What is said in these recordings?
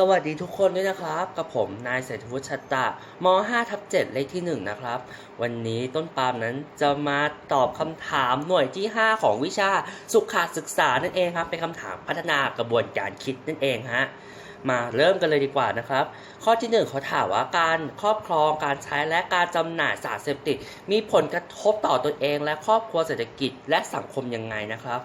สวัสดีทุกคนด้วยนะครับ กับผมนายเศรษฐวุฒิชัตตาม5ทับ7เลขที่ 1 นะครับ วันนี้ต้นปามนั้นจะมาตอบคำถามหน่วยที่ 5 ของวิชาสุขศึกษานั่นเองครับ เป็นคำถามพัฒนากระบวนการคิดนั่นเองฮะมาเริ่มกันเลยดีกว่านะครับ ข้อที่ 1เขาถามว่าการครอบครองการใช้และการจำหน่ายสารเสพติดมีผลกระทบต่อตนเอง และครอบครัวเศรษฐกิจและสังคมยังไงนะครับ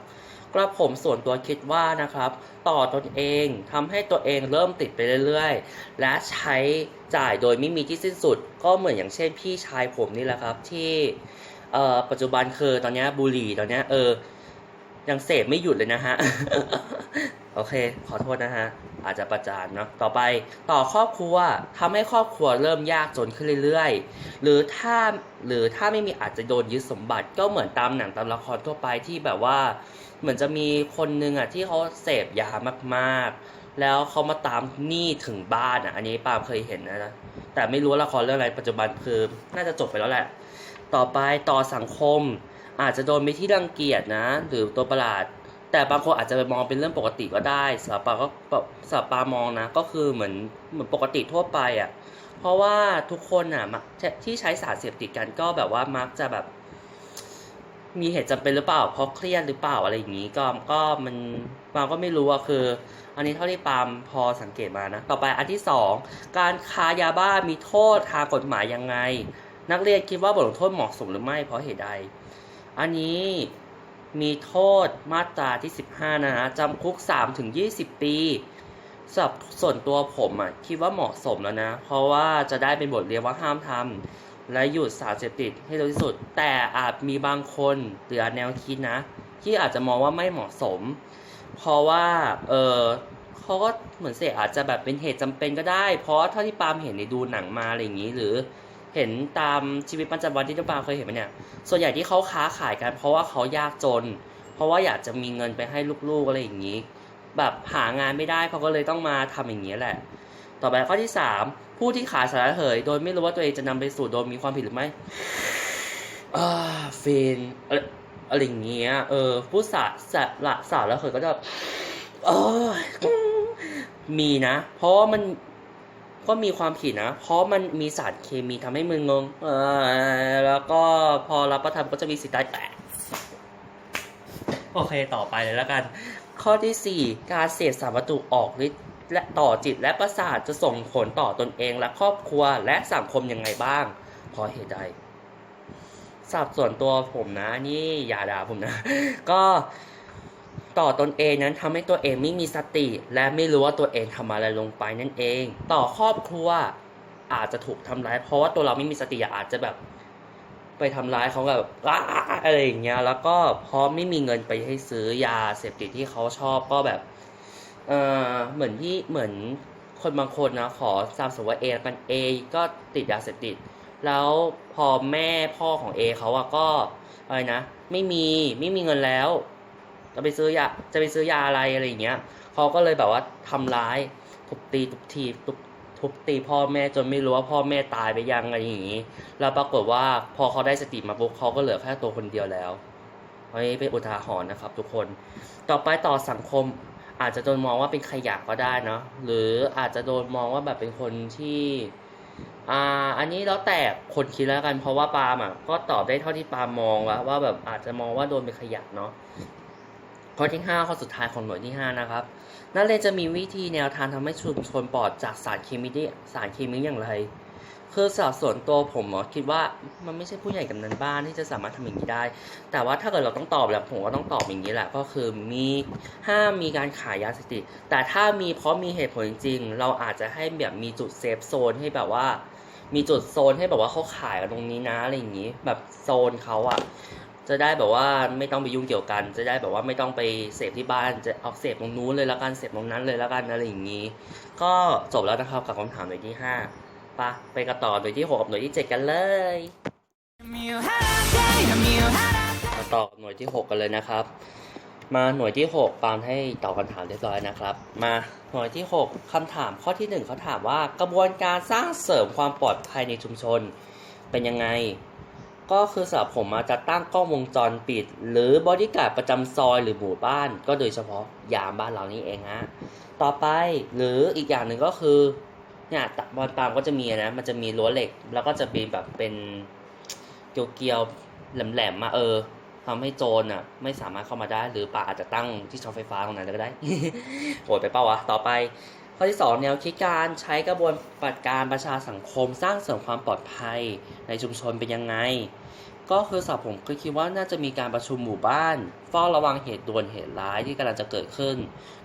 กระผมส่วนตัวคิดว่านะครับ ต่อตนเองทำให้ตัวเองเริ่มติดไปเรื่อยๆ และใช้จ่ายโดยไม่มีที่สิ้นสุด ก็เหมือนอย่างเช่นพี่ชายผมนี่แหละครับที่เอ่อปัจจุบันคือตอนนี้บุหรี่ตอนนี้เออยังเสพไม่หยุดเลยนะฮะ โอเค ขอโทษนะฮะ อาจจะประจานเนาะต่อไปต่อครอบครัวทำให้ครอบครัวเริ่มยากจนขึ้นเรื่อยๆ หรือถ้าหรือถ้าไม่มีอาจจะโดนยึดสมบัติก็เหมือนตามหนังตามละครทั่วไปที่แบบว่า เหมือนจะมีคนหนึ่งอะที่เขาเสพยามากๆ แล้วเขามาตามหนี้ถึงบ้านอะอันนี้ปามเคยเห็นนะ แต่ไม่รู้ละครเรื่องอะไรปัจจุบันคือน่าจะจบไปแล้วแหละ ต่อไปต่อสังคมอาจจะโดนไปที่รังเกียจนะ หรือตัวประหลาด แต่บางคนอาจจะไปมองเป็นเรื่องปกติก็ได้สำหรับปาก็สำหรับปามองนะ ก็คือเหมือนเหมือนปกติทั่วไปอะ เพราะว่าทุกคนอะมักที่ใช้สารเสพติดกันก็แบบว่ามักจะแบบ มีเหตุจำเป็นหรือเปล่าเพราะเครียดหรือเปล่าอะไรอย่างนี้ก็ก็มันปามก็ไม่รู้อะคือ อันนี้เท่าที่ปามพอสังเกตมานะ ต่อไปอันที่สองการค้ายาบ้ามีโทษทางกฎหมายยังไง นักเรียนคิดว่าบทลงโทษเหมาะสมหรือไม่เพราะเหตุใด อันนี้ มีโทษมาตราที่ 15 นะฮะจำคุก3-20 ปีสำหรับส่วนตัวผมอะคิดว่าเหมาะสมแล้วนะ เพราะว่าจะได้เป็นบทเรียนว่าห้ามทำและหยุดสารเสพติดให้เร็วที่สุด แต่อาจมีบางคนหรือแนวคิดนะ ที่อาจจะมองว่าไม่เหมาะสม เพราะว่าเออเขาก็เหมือนเสกอาจจะแบบเป็นเหตุจำเป็นก็ได้ เพราะเท่าที่ปาล์มเห็นในดูหนังมาอะไรอย่างนี้หรือ เห็นตามชีวิตประจำวันที่ปาล์มเคยเห็นไหมเนี่ย ส่วนใหญ่ที่เขาค้าขายกัน เพราะว่าเขายากจน เพราะว่าอยากจะมีเงินไปให้ลูกๆอะไรอย่างนี้ แบบหางานไม่ได้เขาก็เลยต้องมาทำอย่างนี้แหละ ต่อไปข้อที่สามผู้ที่ขายสารเหย โดยไม่รู้ว่าตัวเองจะนำไปสู่โดยมีความผิดหรือไม่อ่าเฟนอะไรอะไรอย่างเงี้ย เออ ผู้สาสารละสารระเหยก็จะเออมีนะ เพราะว่ามัน ก็มีความผิดนะ เพราะมันมีสารเคมีทำให้มึนงง เออแล้วก็พอรับประทานก็จะมีสิทธิ์ตายแตกโอเคต่อไปเลยแล้วกัน ข้อที่ 4 การเสพสารวัตถุออกฤทธิ์และต่อจิตและประสาทจะส่งผลต่อตนเองและครอบครัวและสังคมยังไงบ้างเพราะเหตุใดสับส่วนตัวผมนะนี่อย่าด่าผมนะ ก็ ต่อตนเองนั้นทำให้ตัวเองไม่มีสติ และไม่รู้ว่าตัวเองทำอะไรลงไปนั่นเอง ต่อครอบครัวอาจจะถูกทำร้าย เพราะว่าตัวเราไม่มีสติอาจจะแบบ ไปทำร้ายเขาแบบอะไรอย่างเงี้ยแล้วก็พร้อมไม่มีเงินไปให้ซื้อยาเสพติดที่เขาชอบก็แบบเออเหมือนที่เหมือนคนบางคนนะขอตามสมมติว่าเอมันเอก็ติดยาเสพติด แล้วพอแม่พ่อของเอเขาอะก็อะไรนะ ไม่มีไม่มีเงินแล้ว จะไปซื้อยาจะไปซื้อยาอะไรอะไรอย่างเงี้ยเขาก็เลยแบบว่าทำร้ายทุบตีทุบทีทุบทุบตีพ่อแม่จนไม่รู้ว่าพ่อแม่ตายไปยังอะไรอย่างงี้ แล้วปรากฏว่าพอเขาได้สติมาปุ๊บเขาก็เหลือแค่ตัวคนเดียวแล้วอันนี้เป็นอุทาหรณ์นะครับ ทุกคน ต่อไปต่อสังคม อาจจะโดนมองว่าเป็นขยะก็ได้เนาะหรืออาจจะโดนมองว่าแบบเป็นคนที่อ่าอันนี้แล้วแต่คนคิดแล้วกันเพราะว่าปาล์มอะก็ตอบได้เท่าที่ปาล์มมองแล้วว่าแบบอาจจะมองว่าโดนเป็นขยะเนาะ ข้อที่ห้าข้อสุดท้ายของหน่วยที่ห้านะครับ นักเรียนจะมีวิธีแนวทางทำให้ชุมชนปลอดจากสารเคมีได้สารเคมีอย่างไร คือสส่วนตัวผมหรอคิดว่ามันไม่ใช่ผู้ใหญ่กับนันบ้านที่จะสามารถทำอย่างนี้ได้ แต่ว่าถ้าเกิดเราต้องตอบแหละผมก็ต้องตอบอย่างนี้แหละ ก็คือมีห้ามมีการขายยาเสพติด แต่ถ้ามีเพราะมีเหตุผลจริง เราอาจจะให้แบบมีจุดเซฟโซนให้แบบว่า มีจุดโซนให้แบบว่าเขาขายกันตรงนี้นะอะไรอย่างนี้ แบบโซนเขาอะ จะได้แบบว่าไม่ต้องไปยุ่งเกี่ยวกัน จะได้แบบว่าไม่ต้องไปเสพที่บ้าน จะเอาเสพตรงนู้นเลยแล้วกัน เสพตรงนั้นเลยแล้วกันอะไรอย่างนี้ ก็จบแล้วนะครับกับคำถามหน่วยที่ห้าปะไปกันต่อหน่วยที่หกกับหน่วยที่เจ็ดกันเลยมาต่อกับหน่วยที่หกกันเลยนะครับ มาหน่วยที่หกปามให้ตอบคำถามเรียบร้อยนะครับ มาหน่วยที่หกคำถามข้อที่หนึ่งเขาถามว่ากระบวนการสร้างเสริมความปลอดภัยในชุมชน เป็นยังไง ก็คือสำหรับผมมาจะตั้งกล้องวงจรปิด หรือบอดี้การ์ดประจำซอยหรือหมู่บ้าน ก็โดยเฉพาะยามบ้านเรานี่เองฮะต่อไปหรืออีกอย่างหนึ่งก็คือเนี่ยตะบอลปามก็จะมีนะมันจะมีรั้วเหล็ก แล้วก็จะมีแบบเป็นเกลียวๆแหลมๆมาเออทำให้โจรอะ ไม่สามารถเข้ามาได้ หรือป่าอาจจะตั้งที่ช็อตไฟฟ้าตรงนั้นก็ได้โหดไปเปล่าวะต่อไป ข้อที่ 2 แนวคิดการใช้กระบวนการประชาสังคมสร้างเสริมความปลอดภัยในชุมชนเป็นยังไง ก็คือสับผมก็คิดว่าน่าจะมีการประชุมหมู่บ้านเฝ้าระวังเหตุด่วนเหตุร้ายที่กำลังจะเกิดขึ้น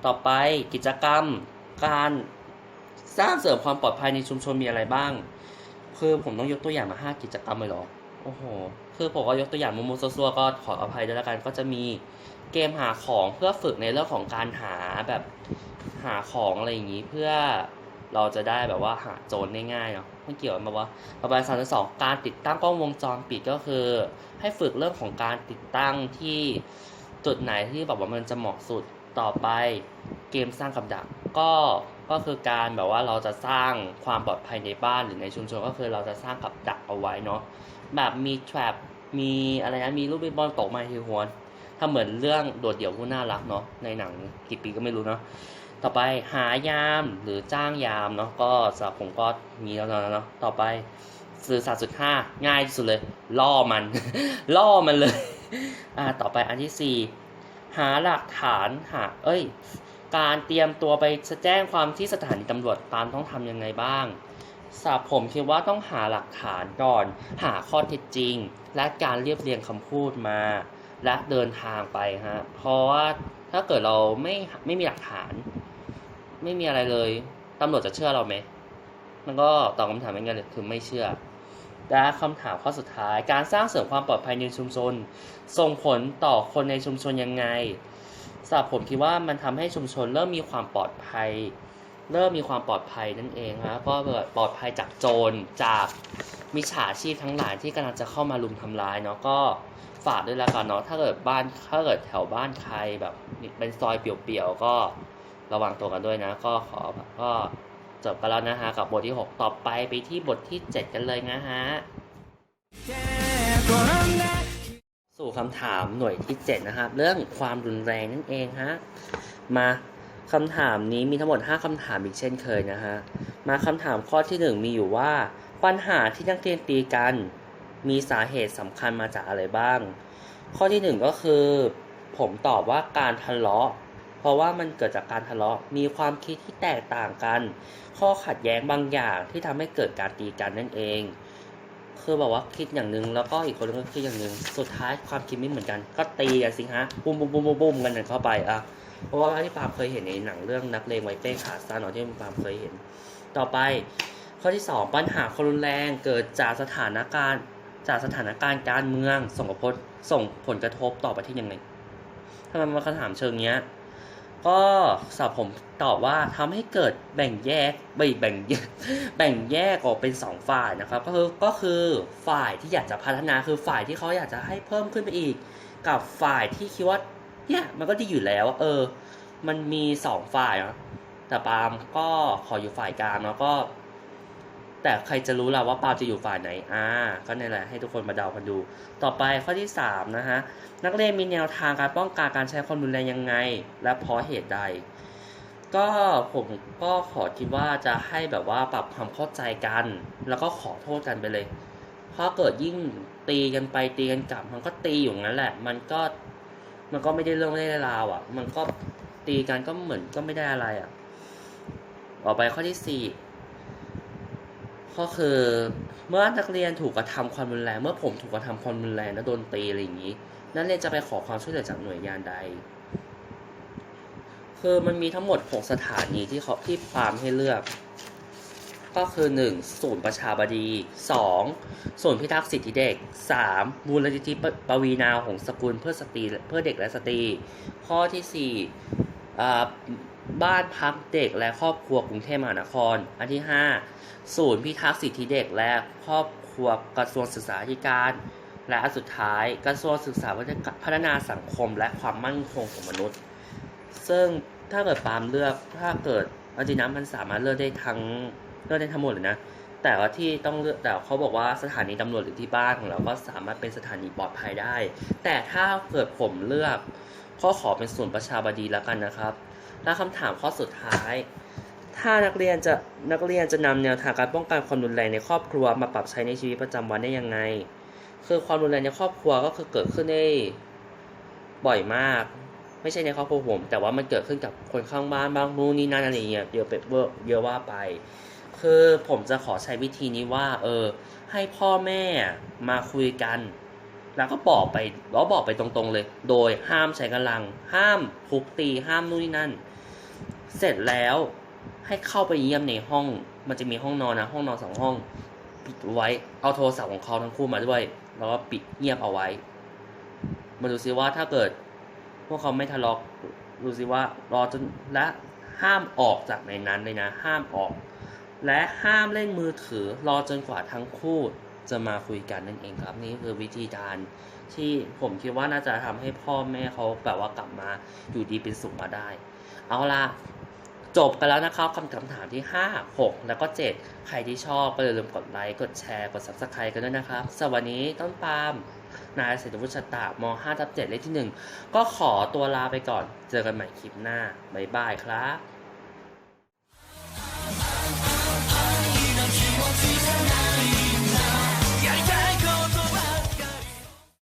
ต่อไปกิจกรรมการสร้างเสริมความปลอดภัยในชุมชนมีอะไรบ้าง คือผมต้องยกตัวอย่างมาห้ากิจกรรมเลยหรอ โอ้โห คือผมก็ยกตัวอย่างมุมๆซัวๆก็ขออภัยด้วยล้วกัน ก็จะมีเกมหาของเพื่อฝึกในเรื่องของการหาแบบ หาของอะไรอย่างนี้เพื่อเราจะได้แบบว่าหาโจรได้ง่ายเนาะไม่เกี่ยวกับว่าต่อไปสามสองการติดตั้งกล้องวงจรปิดก็คือ ให้ฝึกเรื่องของการติดตั้งที่จุดไหนที่แบบว่ามันจะเหมาะสุดต่อไปเกมสร้างกับดักก็ก็คือการแบบว่าเราจะสร้างความปลอดภัยในบ้านหรือในชุมชนก็คือเราจะสร้างกับดักเอาไว้เนาะแบบมี trap มีอะไรนะมีลูกบิบอลตกมาที่หัวถ้าเหมือนเรื่องโดดเดี่ยวผู้น่ารักเนาะในหนังกี่ปีก็ไม่รู้เนาะ ต่อไปหายามหรือจ้างยามเนาะก็สำหรับผมก็มีแล้วเนาะต่อไปสื่อสารสุดห้าง่ายที่สุดเลย ล่อมัน ล่อมันเลยอ่าต่อไปอันที่สี่หาหลักฐานหาเอ้ย การเตรียมตัวไปแจ้งความที่สถานีตำรวจปาล์มต้องทำยังไงบ้างสำหรับผมคิดว่าต้องหาหลักฐานก่อน หาข้อเท็จจริง และการเรียบเรียงคำพูดมา และเดินทางไปฮะเพราะว่าถ้าเกิดเราไม่ไม่มีหลักฐาน ไม่มีอะไรเลยตำรวจจะเชื่อเราไหมมันก็ตอบคำถามง่ายๆเลยคือไม่เชื่อและคำถามข้อสุดท้ายการสร้างเสริมความปลอดภัยในชุมชน ส่งผลต่อคนในชุมชนยังไงสำหรับผมคิดว่ามันทำให้ชุมชนเริ่มมีความปลอดภัย เริ่มมีความปลอดภัยนั่นเองครับก็ปลอดภัยจากโจรจากมิจฉาชีพทั้งหลายที่กำลังจะเข้ามาลุมทำร้ายเนาะก็ฝากด้วยละกันเนาะถ้าเกิดบ้านถ้าเกิดแถวบ้านใครแบบเป็นซอยเปี่ยวๆก็ ระวังตัวกันด้วยนะ ก็ขอก็จบกันแล้วนะฮะกับบทที่ 6 ต่อไปไปที่บทที่ 7 กันเลยนะฮะสู่คำถามหน่วยที่ 7 นะครับ เรื่องความรุนแรงนั่นเองฮะมาคำถามนี้มีทั้งหมด 5คำถามอีกเช่นเคยนะฮะมาคำถามข้อที่ 1 มีอยู่ว่า ปัญหาที่นักเรียนตีกัน มีสาเหตุสำคัญมาจากอะไรบ้าง ข้อที่ 1 ก็คือ ผมตอบว่าการทะเลาะ เพราะว่ามันเกิดจากการทะเลาะมีความคิดที่แตกต่างกัน ข้อขัดแย้งบางอย่างที่ทำให้เกิดการตีกันนั่นเอง คือแบบว่าคิดอย่างหนึ่งแล้วก็อีกคนนึงก็คิดอย่างหนึ่งสุดท้ายความคิดไม่เหมือนกัน ก็ตีกันสิฮะบุ้มบุ้มบุ้มบุ้มบุมกันเข้าไปอะเพราะว่าที่ปามเคยเห็นในหนังเรื่องนักเลงไวเป้ขาสั้นเนาะที่ปามเคยเห็น ต่อไป ข้อที่สองปัญหาความรุนแรงเกิดจากสถานการณ์จากสถานการณ์การเมืองส่งผลส่งผลกระทบต่อประเทศยังไงทำไมมาคำถามเชิงเนี้ย ก็สับผมตอบว่าทำให้เกิดแบ่งแยกไม่แบ่งแยกแบ่งแยกออกเป็นสองฝ่ายนะครับ ก็คือก็คือฝ่ายที่อยากจะพัฒนาคือฝ่ายที่เขาอยากจะให้เพิ่มขึ้นไปอีก กับฝ่ายที่คิดว่าเนี่ยมันก็ดีอยู่แล้วเออ มันมีสองฝ่ายนะแต่ปาล์มก็ขออยู่ฝ่ายกลางแล้วก็ แต่ใครจะรู้ล่ะว่าปาจะอยู่ฝ่ายไหน อ่า ก็นี่แหละให้ทุกคนมาเดากันดู ต่อไปข้อที่สามนะฮะ นักเรียนมีแนวทางการป้องกันการใช้ความรุนแรงยังไง และเพราะเหตุใด ก็ผมก็ขอคิดว่าจะให้แบบว่าปรับความเข้าใจกัน แล้วก็ขอโทษกันไปเลย เพราะเกิดยิ่งตีกันไปตีกันกลับ มันก็ตีอยู่งั้นแหละ มันก็มันก็ไม่ได้เรื่องไม่ได้ราวอะ มันก็ตีกันก็เหมือนก็ไม่ได้อะไรอะ ต่อไปข้อที่สี่ ก็คือ เมื่อนักเรียนถูกกระทำความรุนแรงเมื่อผมถูกกระทำความรุนแรงและโดนตีอะไรอย่างนี้ นักเรียนจะไปขอความช่วยเหลือจากหน่วยงานใด คือมันมีทั้งหมด 6 สถานีที่เขาที่ฟาร์มให้เลือก ก็คือ 1. ศูนย์ประชาบดี 2. ศูนย์พิทักษ์สิทธิเด็ก 3. มูลนิธิปปวีนาหงสกุลเพื่อสตรีเพื่อเด็กและสตรี ข้อที่ 4. อ่า บ้านพักเด็กและครอบครัวกรุงเทพมหานคร อันที่ 5. ศูนย์พิทักษ์สิทธิเด็กและครอบครัวกระทรวงศึกษาธิการ และอันสุดท้ายกระทรวงศึกษาพัฒนาสังคมและความมั่นคงของมนุษย์ ซึ่งถ้าเกิดปาล์มเลือกถ้าเกิดเอาจริงนะมันสามารถเลือกได้ทั้งเลือกได้ทั้งหมดเลยนะ แต่ว่าที่ต้องเลือกแต่เขาบอกว่าสถานีตำรวจหรือที่บ้านของเราก็สามารถเป็นสถานีปลอดภัยได้ แต่ถ้าเกิดผมเลือกก็ขอเป็นศูนประชาบดีแล้วกันนะครับ และคำถามข้อสุดท้าย ถ้านักเรียนจะนักเรียนจะนำแนวทางการป้องกันความรุนแรงในครอบครัวมาปรับใช้ในชีวิตประจำวันได้ยังไง คือความรุนแรงในครอบครัวก็คือเกิดขึ้นได้บ่อยมาก ไม่ใช่ในครอบครัวผม แต่ว่ามันเกิดขึ้นกับคนข้างบ้านบ้างนู่นนี่นั่นอะไรเงี้ยเยอะไปเวอร์เยอะว่าไป คือผมจะขอใช้วิธีนี้ว่า เออ ให้พ่อแม่มาคุยกันแล้วก็บอกไปแล้วบอกไปตรงๆเลย โดยห้ามใช้กำลัง ห้ามทุบตี ห้ามนู่นนี่นั่น เสร็จแล้วให้เข้าไปเยี่ยมในห้อง มันจะมีห้องนอนนะ ห้องนอนสองห้อง ปิดไว้ เอาโทรศัพท์ของเขาทั้งคู่มาด้วย แล้วก็ปิดเงียบเอาไว้ มาดูซิว่าถ้าเกิด พวกเขาไม่ทะเลาะ ดูซิว่ารอจนและห้ามออกจากในนั้นเลยนะ ห้ามออก และห้ามเล่นมือถือ รอจนกว่าทั้งคู่จะมาคุยกันนั่นเองครับ นี่คือวิธีการที่ผมคิดว่าน่าจะทำให้พ่อแม่เขาแบบว่ากลับมาอยู่ดีเป็นสุขมาได้ เอาล่ะ จบกันแล้วนะครับคำถามที่ 5 6 แล้วก็ 7 ใครที่ชอบก็อย่าลืมกดไลค์ กดแชร์ กด subscribe กันด้วยนะครับสวัสดีต้นปาล์มนายเศรษฐวุฒิชตาม5ทับ7เลขที่ 1 ก็ขอตัวลาไปก่อน เจอกันใหม่คลิปหน้า บ๊ายบายครับ